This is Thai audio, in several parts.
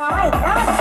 น้อ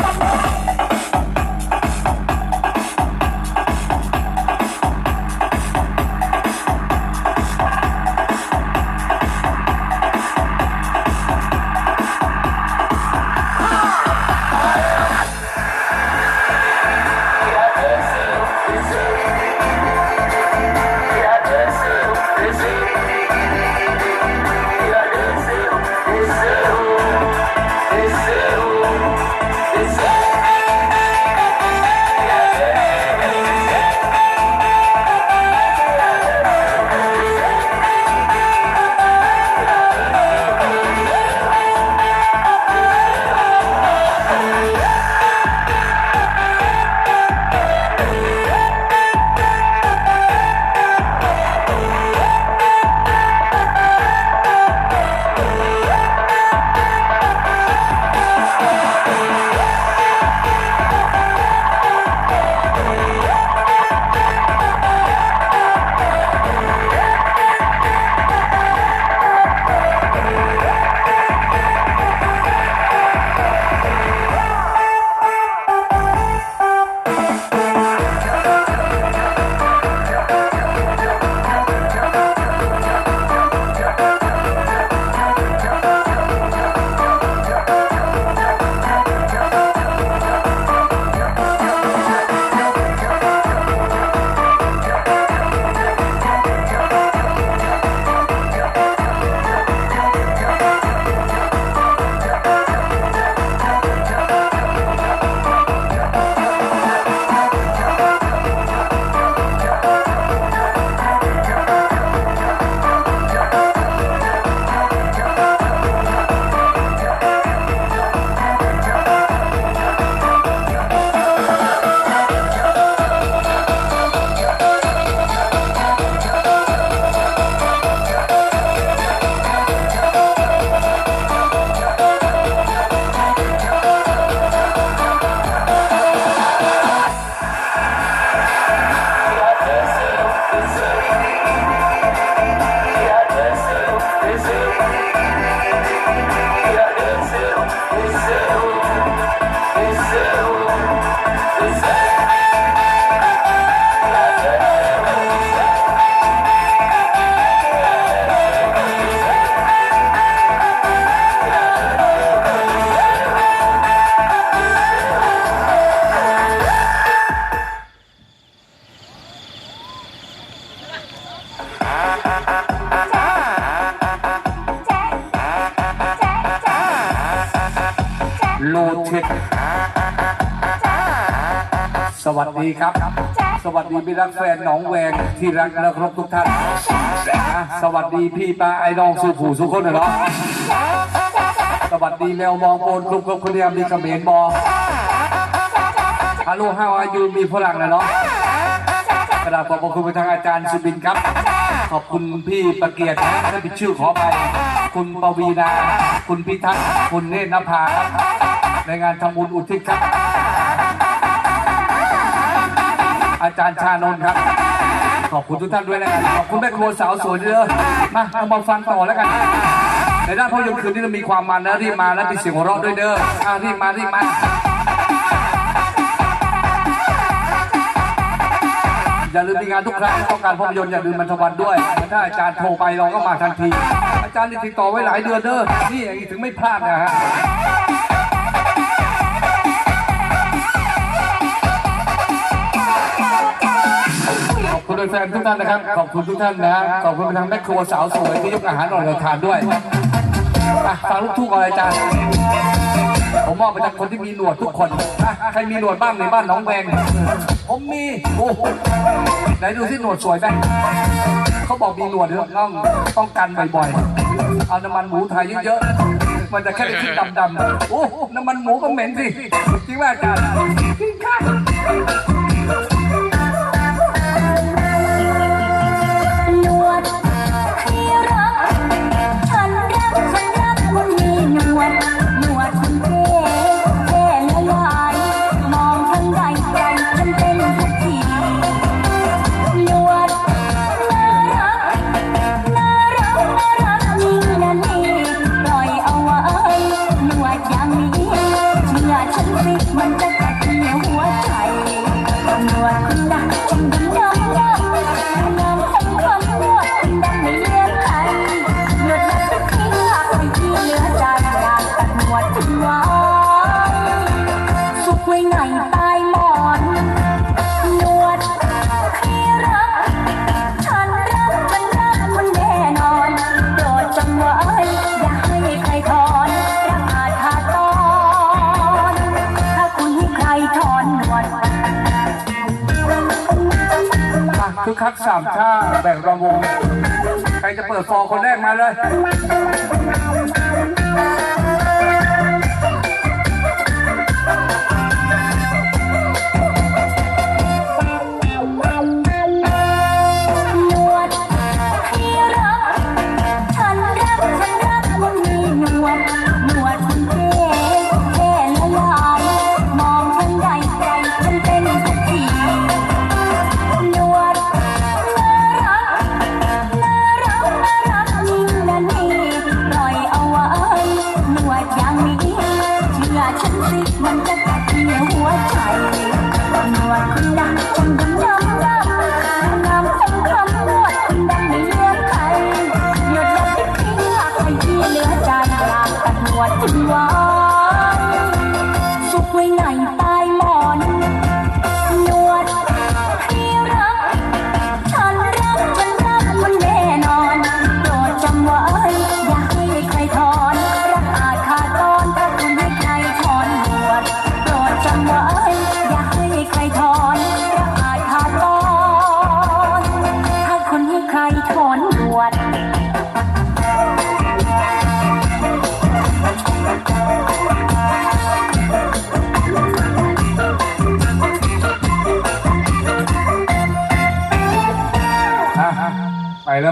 ดีครับ สวัสดีพี่รักแฟนหนองแวงที่รักและเคารพทุกท่านนะสวัสดีพี่ป้าไอ้น้องสุผูสุคนนะเนาะสวัสดีแมวมองโอนกลุ่มกับคนเดียมมีเขมรมองฮัลโหลห้าวอายุมีฝรั่งนะเนาะกระดาษขอบพระคุณไปทางอาจารย์สุบินครับ ขอบคุณพี่ประเกียรตินะถ้าผิดชื่อขอไป คุณปวีนา คุณพิทักษ์ คุณเนตรนภาครับในงานทำบุญอุทิศครับ อาจารย์ชานนท์ครับ ขอบคุณทุกท่านด้วยนะครับขอบคุณแม่ครัวสาวสวยเยอะมาเอามาฟังต่อแล้วกัน ในด้านภาพยนตร์คืนนี้เรามีความมันนะรีบมาแล้วมีเสียงหัวเราะด้วยเด้ออะรีบมารีบมาอย่าลืมมีงานทุกครั้งต้องการภาพยนตร์อย่าลืมมันทวันด้วย ถ้าอาจารย์โทรไปเราก็มาทันที อาจารย์ติดต่อไว้หลายเดือนเด้อนี่อย่างนี้ถึงไม่พลาดนะฮะ แฟนๆทุกท่านนะครับ ขอบคุณทุกท่านนะ ขอบคุณไปทางแม่ครัวสาวสวยที่ยกอาหารอร่อยเราทานด้วยอะฟังลูกทุ่งก่อนอาจาผมมอบไปจากคนที่มีหนวดทุกคนอะใครมีหนวดบ้างในบ้านน้องแวงผมมี โอ้โหไหนดูสิหนวดสวยไหมเขาบอกมีหนวดต้องต้องกันบ่อยๆ เอาน้ำมันหมูไทยเยอะๆ มันจะแค่เป็นที่ดำๆ โอ้โหน้ำมันหมูก็เหม็นสิ จริงไหมอาจารย์จริงค่ะ คึกคักสามชาแบ่งรำวง ใครจะเปิดฟอคนแรกมาเลย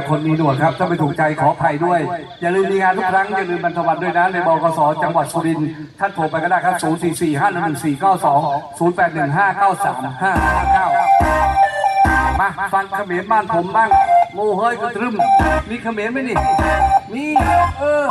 คนมีหนวดครับ ถ้าไม่ถูกใจขออภัยด้วย อย่าลืมมีงานทุกครั้ง อย่าลืมบรรทวันด้วยนะ ในบกสจังหวัดสุรินทร์ท่านโทรไปก็ได้ครับ 0 4 4 5 1 4 9 2 0 8 1 5 9 3 5 9 9 มาฟังเขมรบ้านผมบ้างโมเฮ้ยกระตรึมมีเขมรไหมนี่มีเออ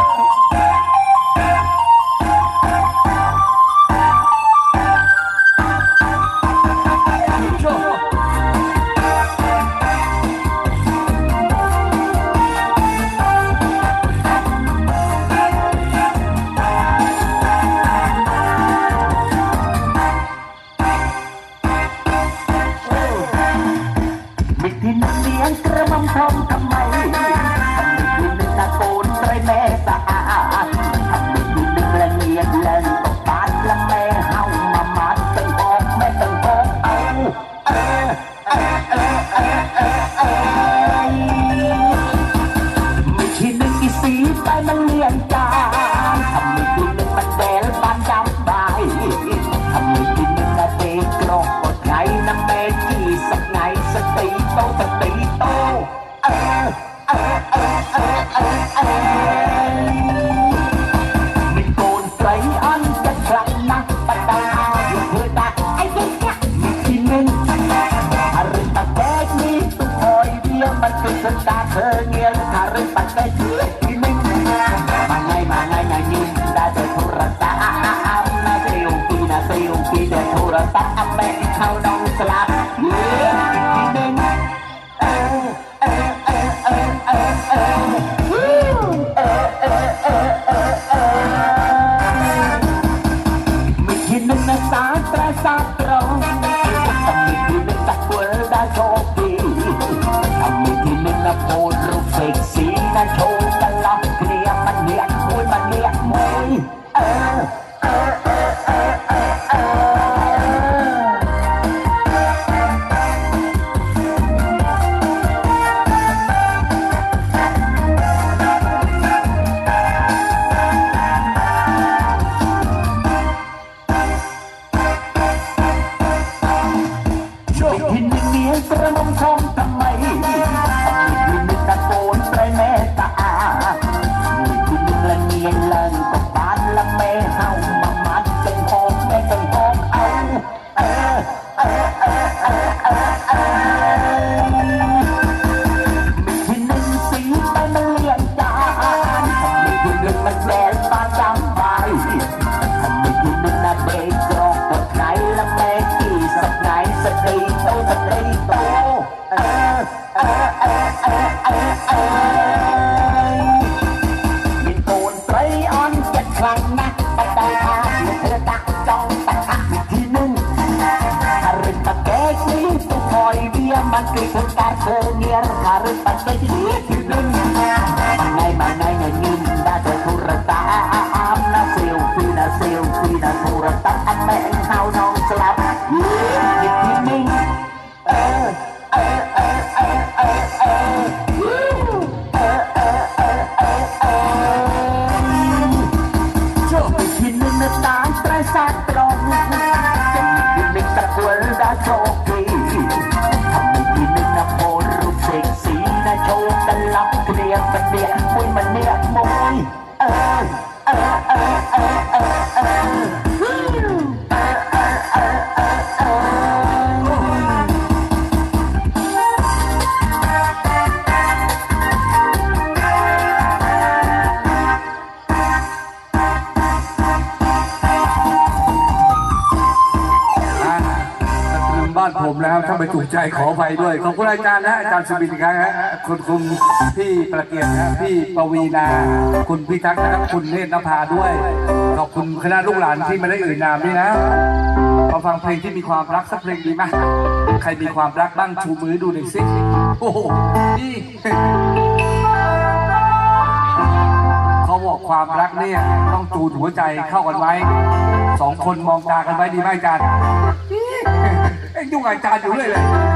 รศัพท์อัพแบงเข้าดองสลับ เป็นเมียตรง Bentar senior harus pakai di dunia Mangai mangai nyengin Dada kureta Aam na selfie na selfie na kureta Ameng hau nong ะครับถ้าไม่ถูกใจขอไปด้วย ขอบคุณอาจารย์นะอาจารย์สุบินครับคุณคุณพี่ประเกียรติพี่ปวีนา คุณพี่ทักษ์นะครับคุณเนตรนภาด้วย ขอบคุณคณะลูกหลานที่มาได้อื่นนามด้วยนะมาฟังเพลงที่มีความรักสักเพลงดีไหมใครมีความรักบ้างชูมือดูหน่อยสิโอ้โหนี่เขาบอกความรักเนี่ยต้องจูดหัวใจเข้ากันไว้สองคนมองตากันไว้ดีไหมอาจารย์ ยุไงจ来น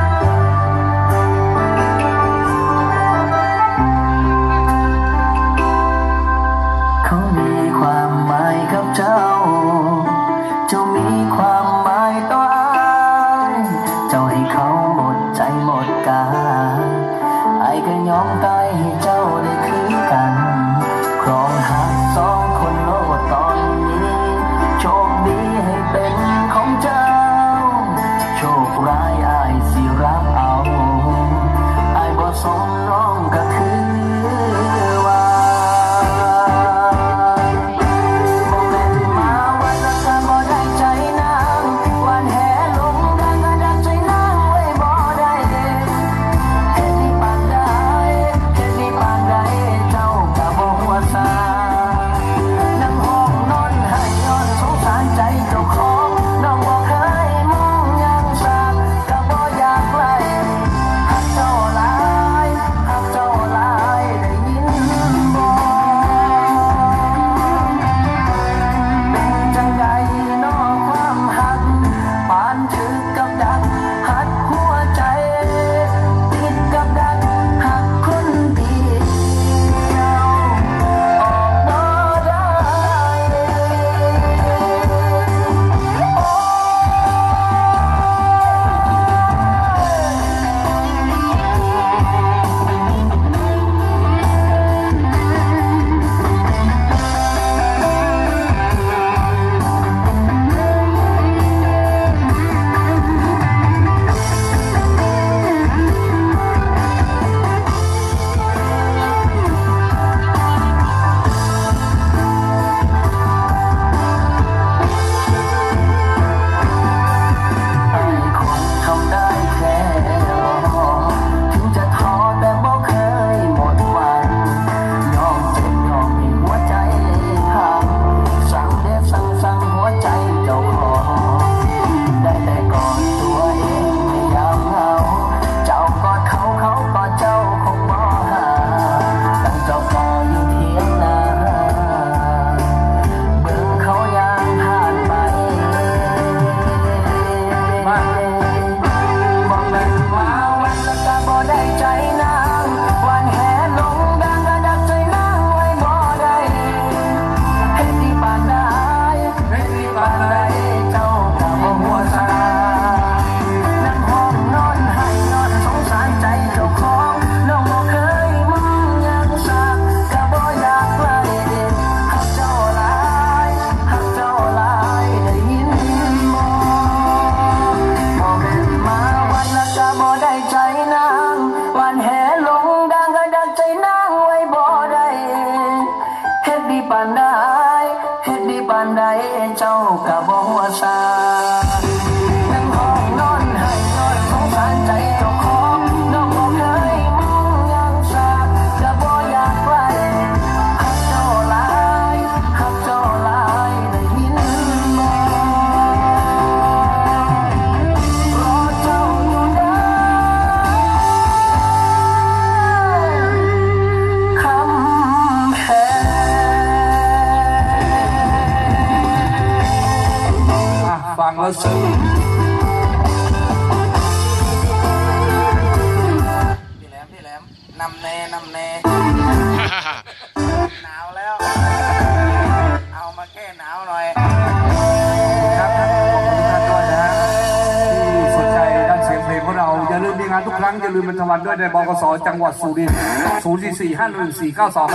ายในบกสจังหวัดสุรินทร์ศูนย์สี่สี่ห้าหนึ่งสี่เก้าสอง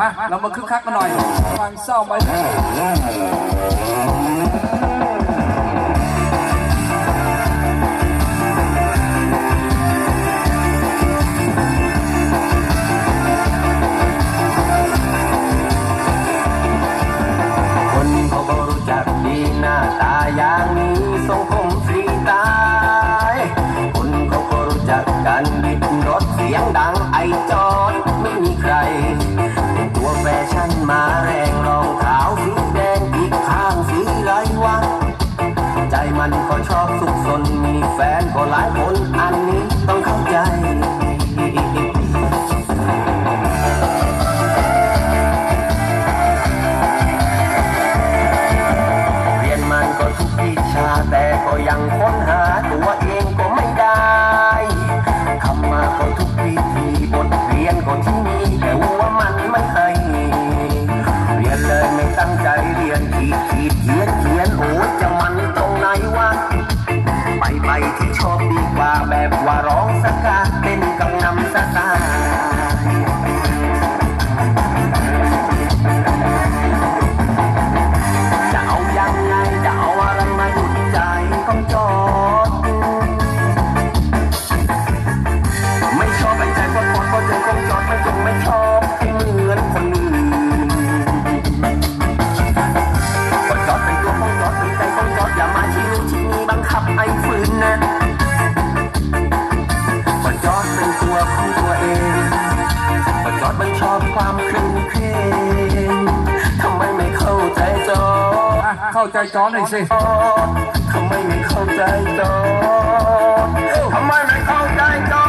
มา เรามาคึกคักกันหน่อยฟังเศร้าไหม เข้าใจจอหน่อยสิทำไมไม่เข้าใจจอทำไมไม่เข้าใจจอ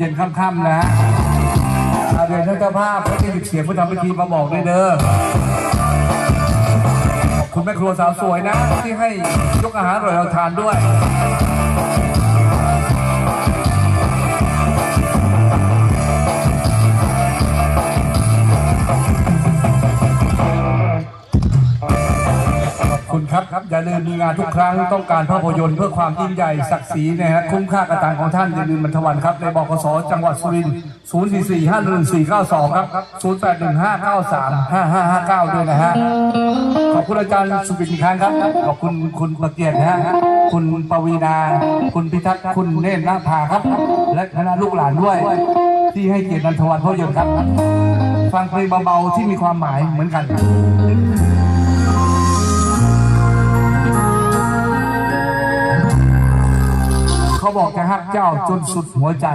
เย็นๆค่ำๆนะฮะอาเรียนท่านเจ้าภาพและหยิบเสียงผู้ทำพิธีมาบอกด้วยเด้อขอบคุณแม่ครัวสาวสวยนะ ที่ให้ยกอาหารอร่อยเราทานด้วย อบคุณครับครับ อย่าลืมมีงานทุกครั้งต้องการภาพยนตร์เพื่อความยิ่งใหญ่ศักดิ์ศรีนะฮะคุ้มค่ากระตังของท่านอย่าลืมบรรทวันครับ ในบกสจังหวัดสุรินทร์044 51492 ครับ 0815935559 ด้วยนะฮะ ขอบคุณอาจารย์สุบินครั้งครับ ขอบคุณคุณประเกียรตินะฮะ คุณปวีนา คุณพิทักษ์ คุณเนตรนาภาครับ และคณะลูกหลานด้วย ที่ให้เกียรตินันทวันภาพยนตร์ครับ ฟังเพลงเบาๆที่มีความหมายเหมือนกัน บอกจะฮักเจ้าจนสุดหัวใจ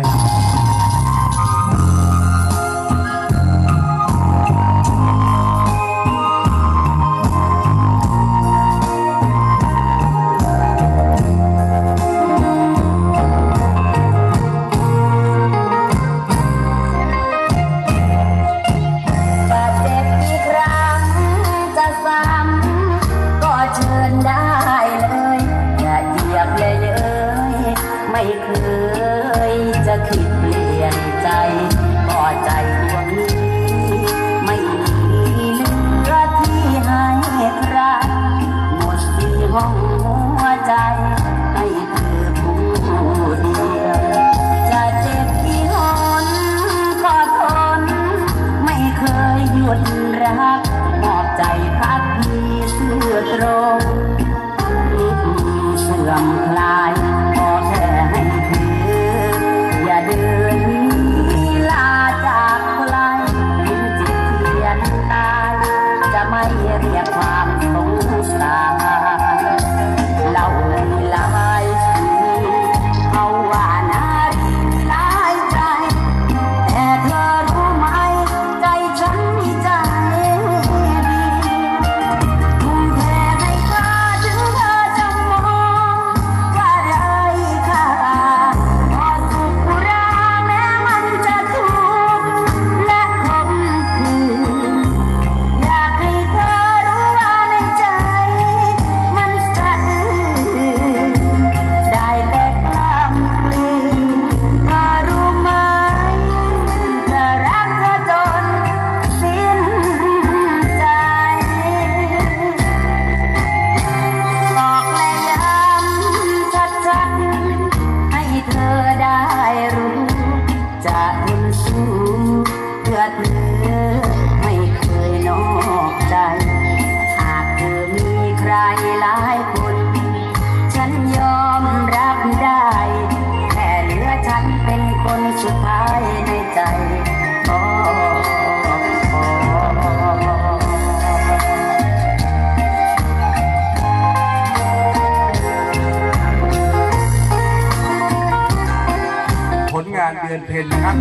พ็ญนะครับ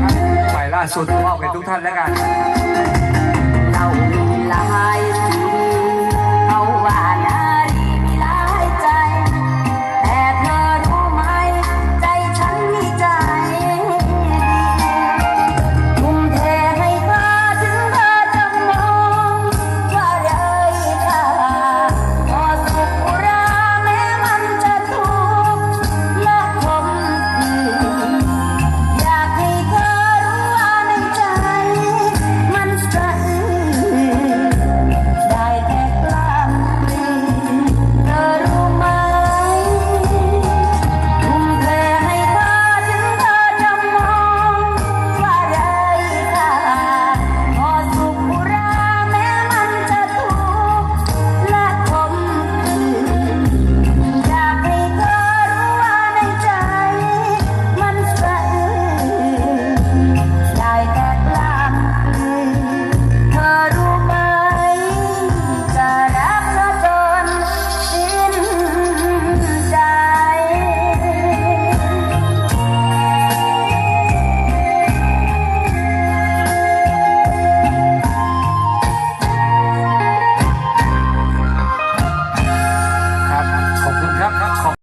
ใหม่ล่าสุดมอบให้ทุกท่านแล้วกันเล่ามีหลาย